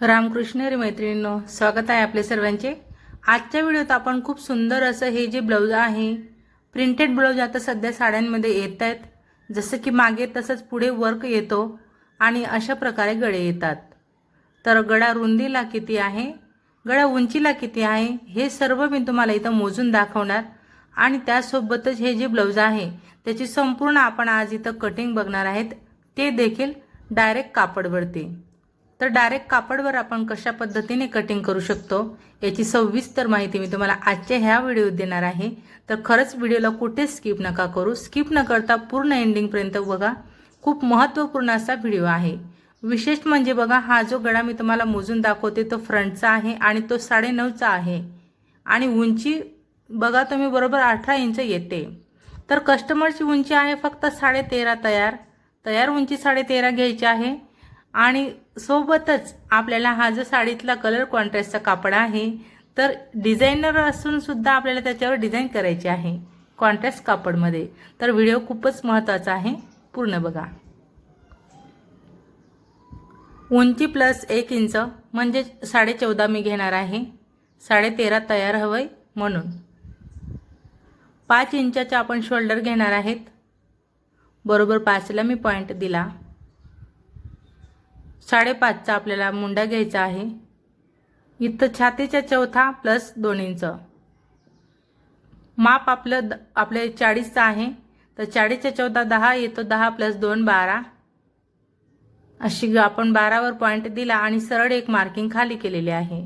रामकृष्ण रे मैत्रिणींनो स्वागत आहे आपले सर्वांचे. आजच्या व्हिडिओत आपण खूप सुंदर असं हे जे ब्लाऊज आहे प्रिंटेड ब्लाऊज आता सध्या साड्यांमध्ये येत आहेत. जसं की मागे तसंच पुढे वर्क येतो आणि अशा प्रकारे गळे येतात. तर गळा रुंदीला किती आहे गळा उंचीला किती आहे हे सर्व मी तुम्हाला इथं मोजून दाखवणार. आणि त्यासोबतच हे जे ब्लाऊज आहे त्याची संपूर्ण आपण आज इथं कटिंग बघणार आहेत ते देखील डायरेक्ट कापडवरती. तर डायरेक्ट कापडवर आपण कशा पद्धतीने कटिंग करू शकतो याची सविस्तर माहिती मी तुम्हाला आजच्या ह्या व्हिडिओत देणार आहे. तर खरंच व्हिडिओला कुठेच स्किप नका करू. स्किप न करता पूर्ण एंडिंगपर्यंत बघा. खूप महत्त्वपूर्ण असा व्हिडिओ आहे. विशेष म्हणजे बघा हा जो गळा मी तुम्हाला मोजून दाखवते तो फ्रंटचा आहे आणि तो साडेनऊचा आहे. आणि उंची बघा तुम्ही बरोबर अठरा इंच येते. तर कस्टमरची उंची आहे फक्त साडे तेरा तयार. तयार उंची साडे तेरा घ्यायची आहे. आणि सोबतच आपल्याला हा जो साडीतला कलर कॉन्ट्रास्टचा कापड आहे तर डिझायनर असून सुद्धा आपल्याला त्याच्यावर डिझाईन करायची आहे कॉन्ट्रास्ट कापडमध्ये. तर व्हिडिओ खूपच महत्त्वाचा आहे. पूर्ण बघा. उंची प्लस एक इंच म्हणजे साडे चौदा मी घेणार आहे. साडे तेरा तयार हवंय म्हणून. पाच इंचाच्या आपण शोल्डर घेणार आहेत. बरोबर पाचला मी पॉईंट दिला. साडेपाचचा आपल्याला मुंडा घ्यायचा आहे. इथं छातीच्या चौथा प्लस दोन इंच माप आपलं द आपले चाळीसचं आहे. तर चाळीसच्या चौथा दहा येतो दहा प्लस दोन बारा. अशी आपण बारावर पॉईंट दिला आणि सरळ एक मार्किंग खाली केलेली आहे.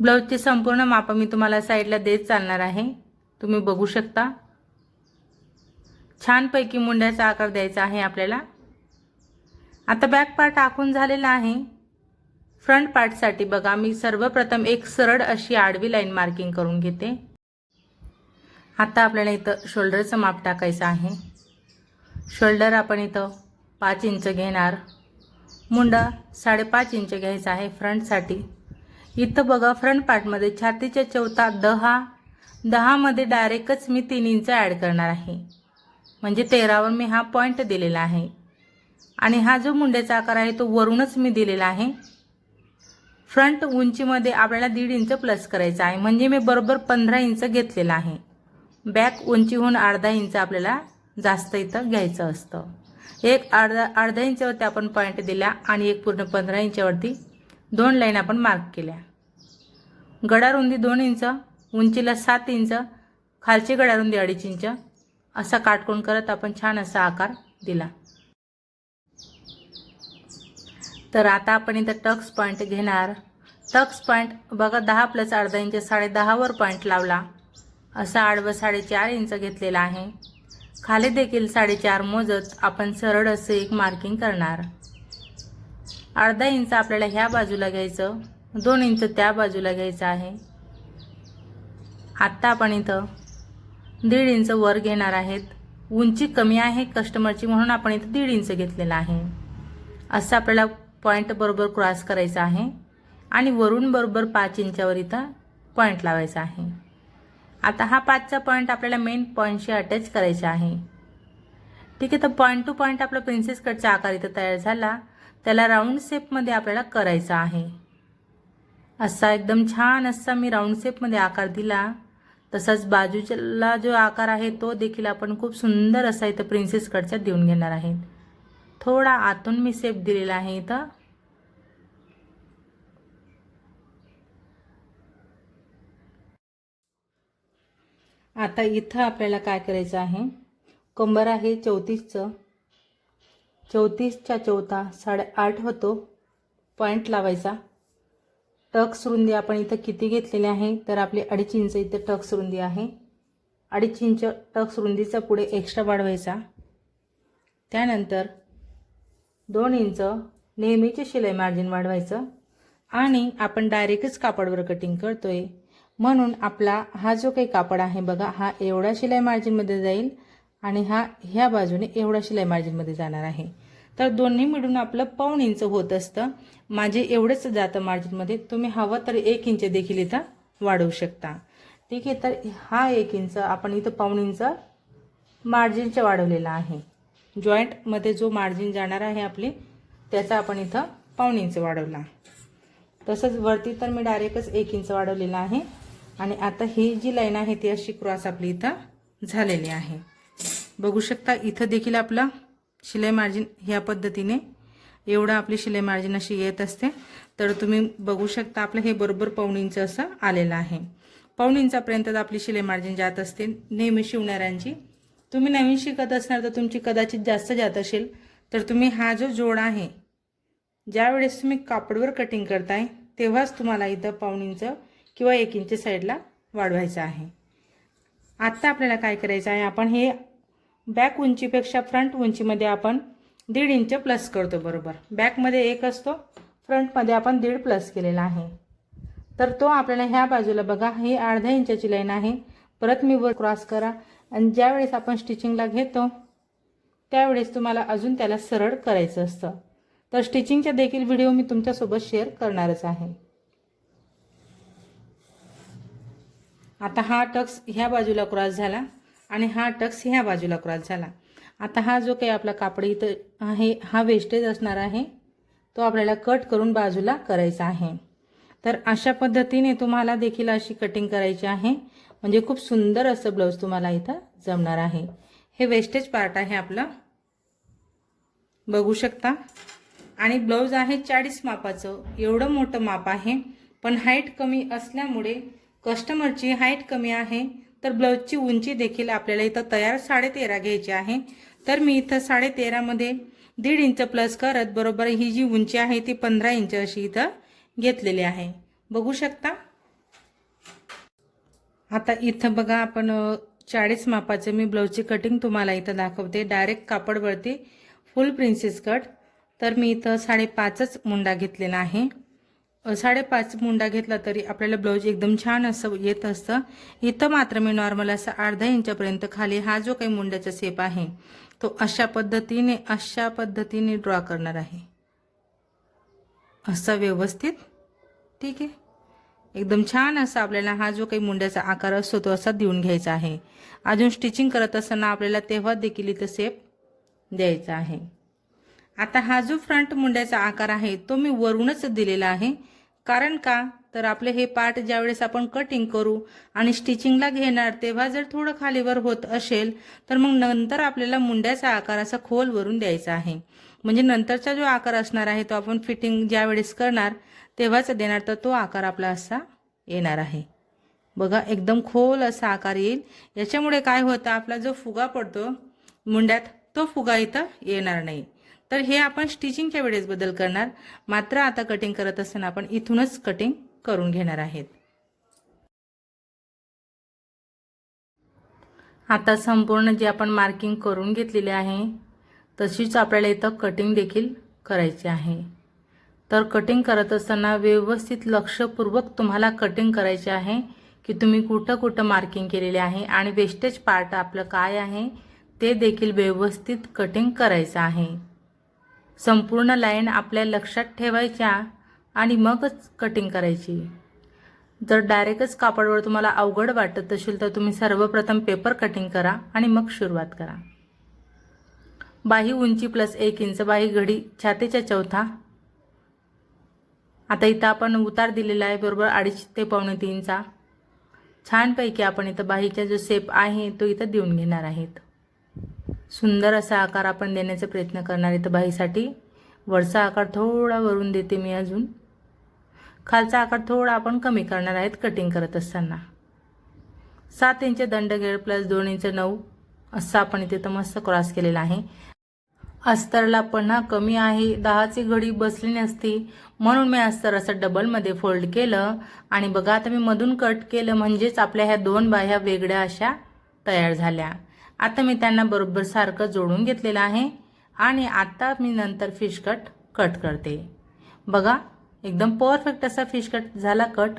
ब्लाऊजची संपूर्ण माप मी तुम्हाला साईडला देत चालणार आहे. तुम्ही बघू शकता. छानपैकी मुंड्याचा आकार द्यायचा आहे आपल्याला. आता बॅक पार्ट आखून झालेला आहे. फ्रंट पार्टसाठी बघा मी सर्वप्रथम एक सरळ अशी आडवी लाईन मार्किंग करून घेते. आता आपल्याला इथं शोल्डरचं माप टाकायचं आहे. शोल्डर आपण इथं पाच इंच घेणार. मुंडा साडेपाच इंच घ्यायचा आहे फ्रंटसाठी इथं बघा फ्रंट पार्टमध्ये छातीच्या चौथा दहा दहामध्ये डायरेक्टच मी तीन इंच ॲड करणार आहे. म्हणजे तेरावर मी हा पॉईंट दिलेला आहे. आणि हा जो मुंड्याचा आकार आहे तो वरूनच मी दिलेला आहे. फ्रंट उंचीमध्ये आपल्याला दीड इंच प्लस करायचा आहे. म्हणजे मी बरोबर पंधरा इंच घेतलेला आहे. बॅक उंचीहून अर्धा इंच आपल्याला जास्त इथं घ्यायचं असतं. एक अर्धा अर्धा इंचावरती आपण पॉईंट दिला आणि एक पूर्ण पंधरा इंचावरती दोन लाईन आपण मार्क केल्या. गडारुंदी दोन इंच उंचीला सात इंच खालची गडारुंदी अडीच इंच असा काटकोण करत आपण छान असा आकार दिला. तर आता आपण इथं टक्स पॉईंट घेणार. टक्स पॉईंट बघा दहा प्लस अर्धा इंच साडे दहावर पॉईंट लावला. असा आडवं साडेचार इंच घेतलेला आहे. खाली देखील साडेचार मोजत आपण सरळ असं एक मार्किंग करणार. अर्धा इंच आपल्याला ह्या बाजूला घ्यायचं दोन इंच त्या बाजूला घ्यायचं आहे. आत्ता आपण इथं दीड इंच वर घेणार आहेत. उंची कमी आहे कस्टमरची म्हणून आपण इथं दीड इंच घेतलेला आहे. असं आपल्याला पॉईंट बरोबर क्रॉस करायचा आहे आणि वरून बरोबर पाच इंचावर इथं पॉईंट लावायचा आहे. आता हा पाचचा पॉईंट आपल्याला मेन पॉईंटशी अटॅच करायचा आहे. ठीक आहे तर पॉईंट टू पॉईंट आपला प्रिन्सेस कटचा आकार इथं तयार झाला. त्याला राऊंड शेपमध्ये आपल्याला करायचा आहे. असा एकदम छान असा मी राऊंड शेपमध्ये आकार दिला. तसाच बाजूला जो आकार आहे तो देखील आपण खूप सुंदर असा इथं प्रिन्सेस कटचा देऊन घेणार आहे. थोडा आतून मी सेप दिलेला आहे इथं. आता इथं आपल्याला काय करायचं आहे? कंबर आहे चौतीसचं चौतीसच्या चौथा साडेआठ होतो. पॉईंट लावायचा. टक्स रुंदी आपण इथं किती घेतलेली आहे? तर आपली अडीच इंच इथं टक्स रुंदी आहे. अडीच इंच टक्स रुंदीचा पुढे एक्स्ट्रा वाढवायचा. त्यानंतर दोन इंच नेहमीचे शिलाई मार्जिन वाढवायचं. आणि आपण डायरेक्टच कापडवर कटिंग करतोय. म्हणून आपला हा जो काही कापड आहे बघा हा एवढा शिलाई मार्जिनमध्ये जाईल आणि हा ह्या बाजूने एवढा शिलाई मार्जिनमध्ये जाणार आहे. तर दोन्ही मिळून आपलं पाऊण इंच होत असतं. माझे एवढंच जातं मार्जिनमध्ये तुम्ही हवं तर एक इंच देखील इथं वाढवू शकता. ठीक आहे तर हा एक इंच आपण इथं पाऊण इंच मार्जिनचा वाढवलेला आहे. जॉईंटमध्ये जो मार्जिन जाणार आहे आपली त्याचा आपण इथं पाऊण इंच वाढवला. तसंच वरती तर मी डायरेक्टच एक इंच वाढवलेला आहे. आणि आता ही जी लाईन आहे ती अशी क्रॉस आपली इथं झालेली आहे. बघू शकता इथं देखील आपलं शिलाई मार्जिन ह्या पद्धतीने एवढं आपली शिलाई मार्जिन अशी येत असते. तर तुम्ही बघू शकता आपलं हे बरोबर पाऊण इंच असं आलेलं आहे. पाऊण इंचापर्यंत आपली शिलाई मार्जिन जात असते. नेहमी शिवणाऱ्यांची तुम्ही नवीन शिकत असणार तर तुमची कदाचित जास्त जात असेल तर तुम्ही हा जो जोड आहे ज्यावेळेस तुम्ही कापडवर कटिंग करताय तेव्हाच तुम्हाला इथं पाऊण इंच किंवा एक इंच साईडला वाढवायचं आहे. आत्ता आपल्याला काय करायचं आहे आपण हे बॅक उंचीपेक्षा फ्रंट उंचीमध्ये आपण दीड इंच प्लस करतो बरोबर. बॅकमध्ये एक असतो फ्रंटमध्ये आपण दीड प्लस केलेला आहे. तर तो आपल्याला ह्या बाजूला बघा ही अर्ध्या इंचाची लाईन आहे. परत मी वर क्रॉस करा. आणि ज्यावेळेस आपण स्टिचिंगला घेतो त्यावेळेस तुम्हाला अजून त्याला सरळ करायचं असतं. तर स्टिचिंगच्या देखील व्हिडिओ मी तुमच्यासोबत शेअर करणारच आहे. आता हा टक्स ह्या बाजूला क्रॉस झाला आणि हा टक्स ह्या बाजूला क्रॉस झाला. आता हा जो काही आपला कापड इथं आहे हा वेस्टेज असणार आहे तो आपल्याला कट करून बाजूला करायचा आहे. तर अशा पद्धतीने तुम्हाला देखील अशी कटिंग करायची आहे. म्हणजे खूप सुंदर असं ब्लाऊज तुम्हाला इथं जमणार आहे. हे वेस्टेज पार्ट आहे आपलं. बघू शकता. आणि ब्लाऊज आहे चाळीस मापाचं. एवढं मोठं माप आहे. पण हाईट कमी असल्यामुळे कस्टमरची हाईट कमी आहे. तर ब्लाऊजची उंची देखील आपल्याला इथं तयार साडेतेरा घ्यायची आहे. तर मी इथं साडेतेरामध्ये दीड इंच प्लस करत बरोबर ही जी उंची आहे ती पंधरा इंच अशी इथं घेतलेली आहे. बघू शकता. आता इथं बघा आपण चाळीस मापाचं मी ब्लाऊजची कटिंग तुम्हाला इथं दाखवते. डायरेक्ट कापडवरती फुल प्रिन्सेस कट तर मी इथं साडेपाचच मुंडा घेतलेला आहे. साडेपाच मुंडा घेतला तरी आपल्याला ब्लाऊज एकदम छान असं येत असतं. इथं मात्र मी नॉर्मल असं अर्धा इंचापर्यंत खाली हा जो काही मुंड्याचा शेप आहे तो अशा पद्धतीने अशा पद्धतीने ड्रॉ करणार आहे. असं व्यवस्थित. ठीक आहे? एकदम छान असा आपल्याला हा जो काही मुंड्याचा आकार असतो तो असा देऊन घ्यायचा आहे. अजून स्टिचिंग करत असताना आपल्याला तेव्हा देखील इथं सेप द्यायचा आहे. आता हा जो फ्रंट मुंड्याचा आकार आहे तो मी वरूनच दिलेला आहे. कारण का? तर आपले हे पार्ट ज्यावेळेस आपण कटिंग करू आणि स्टिचिंगला घेणार तेव्हा जर थोडं खालीवर होत असेल तर मग नंतर आपल्याला मुंड्याचा आकार असा खोल वरून द्यायचा आहे. म्हणजे नंतरचा जो आकार असणार आहे तो आपण फिटिंग ज्यावेळेस करणार तेव्हाच देणार. तर तो आकार आपला असा येणार आहे. बघा एकदम खोल असा आकार येईल. याच्यामुळे काय होतं आपला जो फुगा पडतो मुंड्यात तो फुगा इथं येणार नाही. तर हे आपण स्टिचिंगच्या वेळेस बदल करणार. मात्र आता कटिंग करत असताना आपण इथूनच कटिंग करून घेणार आहेत. आता संपूर्ण जे आपण मार्किंग करून घेतलेले आहे तशीच आपल्याला इथं कटिंग देखील करायची आहे. तर कटिंग करत असताना व्यवस्थित लक्षपूर्वक तुम्हाला कटिंग करायचे आहे की तुम्ही कुठं कुठं मार्किंग केलेले आहे आणि वेस्टेज पार्ट आपलं काय आहे ते देखील व्यवस्थित कटिंग करायचं आहे. संपूर्ण लाईन आपल्या लक्षात ठेवायच्या आणि मगच कटिंग करायची. जर डायरेक्टच कापडवर तुम्हाला अवघड वाटत असेल तर तुम्ही सर्वप्रथम पेपर कटिंग करा आणि मग सुरुवात करा. बाही उंची प्लस एक इंच बाही घडी छातीच्या चौथा. आता इथं आपण उतार दिलेला आहे बरोबर अडीच ते पावणे तीनचा. छानपैकी आपण इथं बाहीचा जो शेप आहे तो इथं देऊन घेणार आहेत. सुंदर असा आकार आपण देण्याचा प्रयत्न करणार इथं बाहीसाठी. वरचा आकार थोडा वरून देते मी अजून. खालचा आकार थोडा आपण कमी करणार आहेत कटिंग करत असताना. सात इंच दंडगेळ प्लस दोन इंच नऊ. असं आपण इथे तर मस्त क्रॉस केलेला आहे. अस्तरला पन्हा कमी आहे. दहाची घडी बसली नसती. म्हणून मी अस्तर असं डबलमध्ये फोल्ड केलं. आणि बघा आता मी मधून कट केलं म्हणजेच आपल्या ह्या दोन बाह्या वेगळ्या अशा तयार झाल्या. आता मी त्यांना बरोबर सारखं जोडून घेतलेलं आहे. आणि आता मी नंतर फिश कट कट करते. बघा एकदम परफेक्ट असा फिश कट झाला कट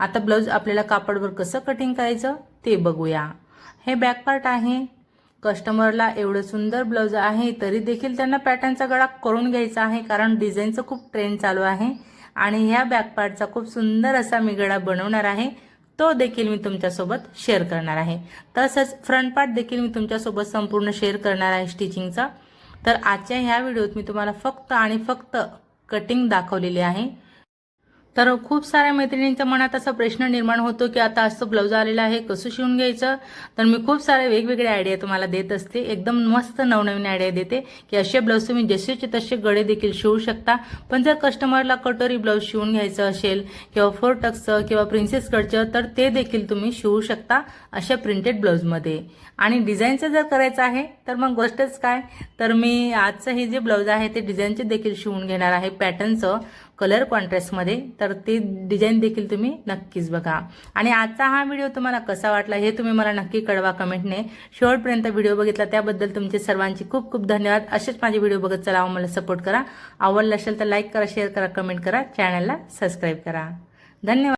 आता ब्लाऊज आपल्याला कापडवर कसं कटिंग करायचं ते बघूया. हे बॅक पार्ट आहे. कस्टमरला एवढं सुंदर ब्लाऊज आहे तरी देखील त्यांना पॅटर्नचा गळा करून घ्यायचा आहे कारण डिझाईनचं खूप ट्रेंड चालू आहे. आणि ह्या बॅकपार्टचा खूप सुंदर असा मी गळा बनवणार आहे. तो देखील मी तुमच्यासोबत शेअर करणार आहे. तसंच फ्रंट पार्ट देखील मी तुमच्यासोबत संपूर्ण शेअर करणार आहे स्टिचिंगचा तर आजच्या ह्या व्हिडिओत मी तुम्हाला फक्त आणि फक्त कटिंग दाखवलेली आहे. तर खूप साऱ्या मैत्रिणींच्या मनात असा प्रश्न निर्माण होतो की आता असं ब्लाऊज आलेलं आहे कसं शिवून घ्यायचं? तर मी खूप सारे वेगवेगळे आयडिया तुम्हाला देत असते. एकदम मस्त नवनवीन आयडिया देते की असे ब्लाऊज तुम्ही जसेचे तसे गळे देखील शिवू शकता. पण जर कस्टमरला कटोरी ब्लाऊज शिवून घ्यायचं असेल किंवा फोर टक्सचं किंवा प्रिन्सेस कटचं तर ते देखील तुम्ही शिवू शकता अशा प्रिंटेड ब्लाऊजमध्ये आणि डिझाईनचं जर करायचं आहे तर मग गोष्टच काय? तर मी आजचं हे जे ब्लाऊज आहे ते डिझाईनचे देखील शिवून घेणार आहे. पॅटर्नचं कलर कॉन्ट्रास्टमध्ये तर ते डिझाईन देखील तुम्ही नक्कीच बघा. आणि आजचा हा व्हिडिओ तुम्हाला कसा वाटला हे तुम्ही मला नक्की कळवा कमेंटने. शेवटपर्यंत व्हिडिओ बघितला त्याबद्दल तुमचे सर्वांचे खूप खूप धन्यवाद. असेच माझे व्हिडिओ बघत चला मला सपोर्ट करा. आवडलं असेल तर लाईक करा शेअर करा कमेंट करा. चॅनलला सबस्क्राईब करा. धन्यवाद.